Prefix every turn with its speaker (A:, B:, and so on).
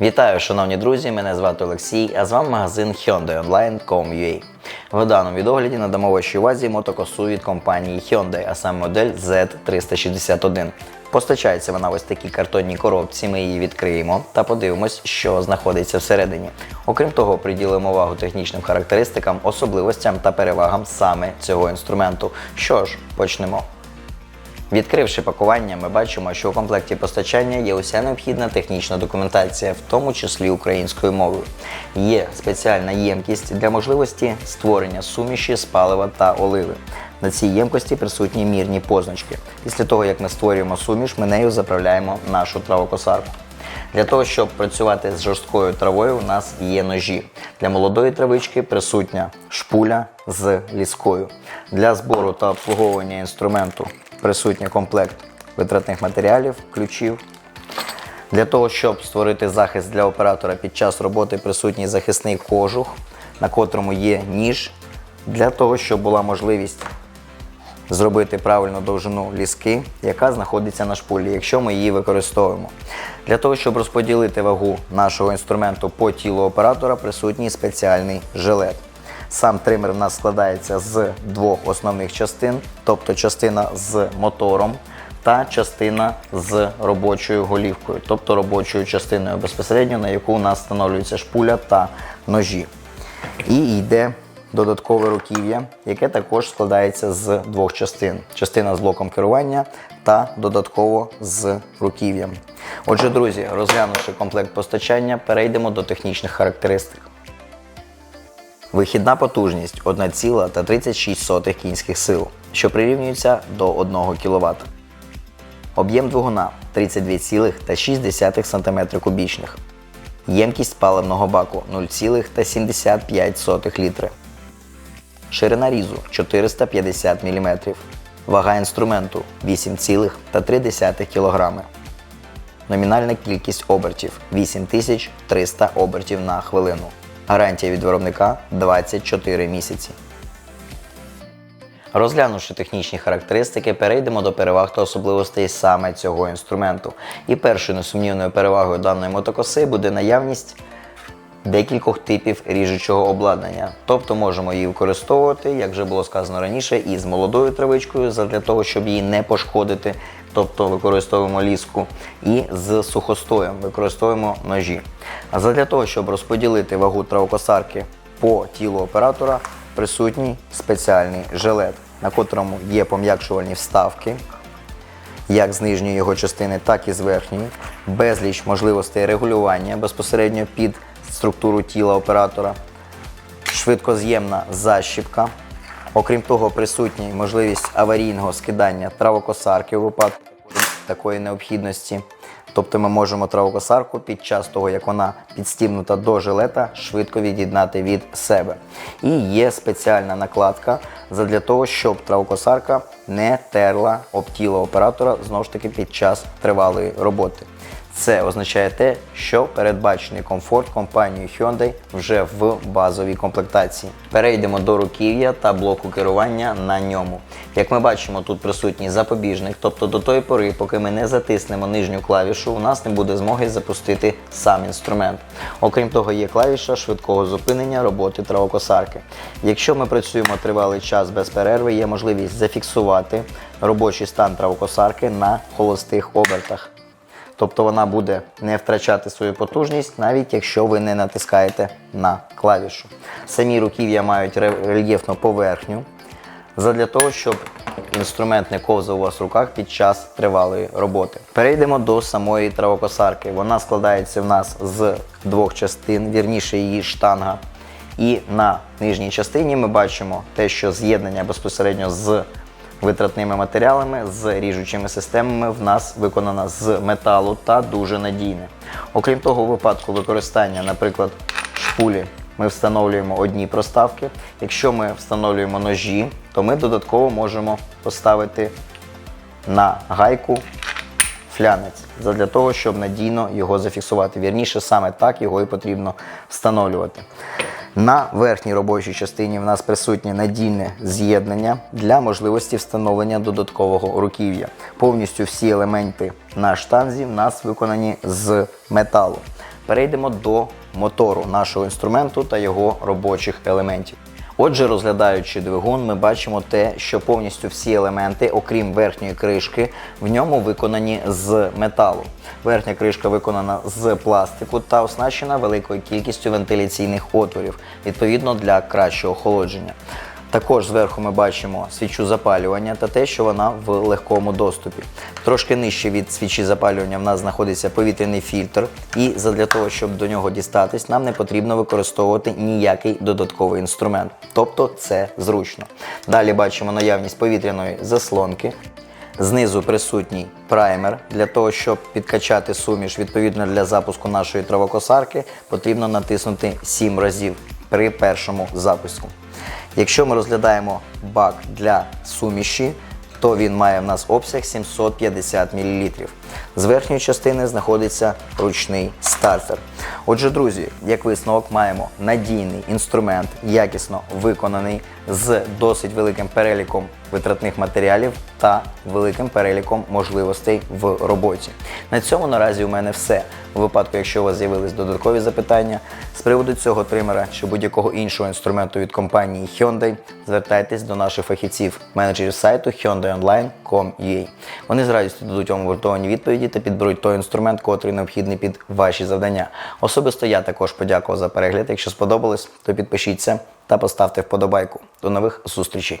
A: Вітаю, шановні друзі! Мене звати Олексій, а з вами магазин Hyundai Online.com.ua. В даному відогляді надамо вашій увазі мотокосу від компанії Hyundai, а саме модель Z361. Постачається вона ось такій картонній коробці. Ми її відкриємо та подивимось, що знаходиться всередині. Окрім того, приділимо увагу технічним характеристикам, особливостям та перевагам саме цього інструменту. Що ж, почнемо. Відкривши пакування, ми бачимо, що у комплекті постачання є уся необхідна технічна документація, в тому числі українською мовою. Є спеціальна ємкість для можливості створення суміші з палива та оливи. На цій ємкості присутні мірні позначки. Після того, як ми створюємо суміш, ми нею заправляємо нашу травокосарку. Для того, щоб працювати з жорсткою травою, у нас є ножі. Для молодої травички присутня шпуля з ліскою. Для збору та обслуговування інструменту присутній комплект витратних матеріалів, ключів. Для того, щоб створити захист для оператора під час роботи, присутній захисний кожух, на котрому є ніж, для того, щоб була можливість зробити правильну довжину ліски, яка знаходиться на шпулі, якщо ми її використовуємо. Для того, щоб розподілити вагу нашого інструменту по тілу оператора, присутній спеціальний жилет. Сам тример в нас складається з двох основних частин, тобто частина з мотором та частина з робочою голівкою, тобто робочою частиною безпосередньо, на яку у нас встановлюється шпуля та ножі. І йде додаткове руків'я, яке також складається з двох частин: частина з блоком керування та додатково з руків'ям. Отже, друзі, розглянувши комплект постачання, перейдемо до технічних характеристик. Вихідна потужність 1,36 кінських сил, що прирівнюється до 1 кВт. Об'єм двигуна 32,6 см кубічних. Ємкість паливного баку 0,75 літри. Ширина різу 450 мм. Вага інструменту 8,3 кг. Номінальна кількість обертів 8300 обертів на хвилину. Гарантія від виробника 24 місяці. Розглянувши технічні характеристики, перейдемо до переваг та особливостей саме цього інструменту. І першою несумнівною перевагою даної мотокоси буде наявність декількох типів ріжучого обладнання. Тобто можемо її використовувати, як вже було сказано раніше, і з молодою травичкою, для того, щоб її не пошкодити. Тобто використовуємо ліску, і з сухостоєм використовуємо ножі. А для того, щоб розподілити вагу травокосарки по тілу оператора, присутній спеціальний жилет, на котрому є пом'якшувальні вставки, як з нижньої його частини, так і з верхньої, безліч можливостей регулювання безпосередньо під структуру тіла оператора, швидкоз'ємна защіпка. Окрім того, присутня можливість аварійного скидання травокосарки у випадку такої необхідності. Тобто ми можемо травокосарку під час того, як вона підстібнута до жилета, швидко від'єднати від себе. І є спеціальна накладка для того, щоб травокосарка не терла об тіло оператора знову ж таки під час тривалої роботи. Це означає те, що передбачений комфорт компанією Hyundai вже в базовій комплектації. Перейдемо до руків'я та блоку керування на ньому. Як ми бачимо, тут присутній запобіжник, тобто до тої пори, поки ми не затиснемо нижню клавішу, у нас не буде змоги запустити сам інструмент. Окрім того, є клавіша швидкого зупинення роботи травокосарки. Якщо ми працюємо тривалий час без перерви, є можливість зафіксувати робочий стан травокосарки на холостих обертах. Тобто вона буде не втрачати свою потужність, навіть якщо ви не натискаєте на клавішу. Самі руків'я мають рельєфну поверхню задля того, щоб інструмент не ковзав у вас в руках під час тривалої роботи. Перейдемо до самої травокосарки. Вона складається в нас з двох частин, вірніше її штанга. І на нижній частині ми бачимо те, що з'єднання безпосередньо з витратними матеріалами з ріжучими системами в нас виконана з металу та дуже надійне. Окрім того, у випадку використання, наприклад, шпулі. Ми встановлюємо одні проставки. Якщо ми встановлюємо ножі, то ми додатково можемо поставити на гайку флянець для того, щоб надійно його зафіксувати. Вірніше, саме так його і потрібно встановлювати. На верхній робочій частині в нас присутнє надійне з'єднання для можливості встановлення додаткового руків'я. Повністю всі елементи на штанзі в нас виконані з металу. перейдемо до мотору нашого інструменту та його робочих елементів. Отже, розглядаючи двигун, ми бачимо те, що повністю всі елементи, окрім верхньої кришки, в ньому виконані з металу. Верхня кришка виконана з пластику та оснащена великою кількістю вентиляційних отворів, відповідно для кращого охолодження. Також зверху ми бачимо свічу запалювання та те, що вона в легкому доступі. Трошки нижче від свічі запалювання в нас знаходиться повітряний фільтр, і задля того, щоб до нього дістатись, нам не потрібно використовувати ніякий додатковий інструмент. Тобто це зручно. Далі бачимо наявність повітряної заслонки. Знизу присутній праймер. Для того, щоб підкачати суміш відповідно для запуску нашої травокосарки, потрібно натиснути 7 разів при першому запуску. Якщо ми розглядаємо бак для суміші, то він має в нас обсяг 750 мл. З верхньої частини знаходиться ручний стартер. Отже, друзі, як висновок, маємо надійний інструмент, якісно виконаний з досить великим переліком витратних матеріалів та великим переліком можливостей в роботі. На цьому наразі у мене все. У випадку, якщо у вас з'явились додаткові запитання з приводу цього тримера чи будь-якого іншого інструменту від компанії Hyundai, звертайтесь до наших фахівців, менеджерів сайту hyundaionline.com.ua. Вони з радістю дадуть вам вартовані відповіді та підберуть той інструмент, котрий необхідний під ваші завдання. Особисто я також подякував за перегляд. Якщо сподобалось, то підпишіться та поставте вподобайку. До нових зустрічей!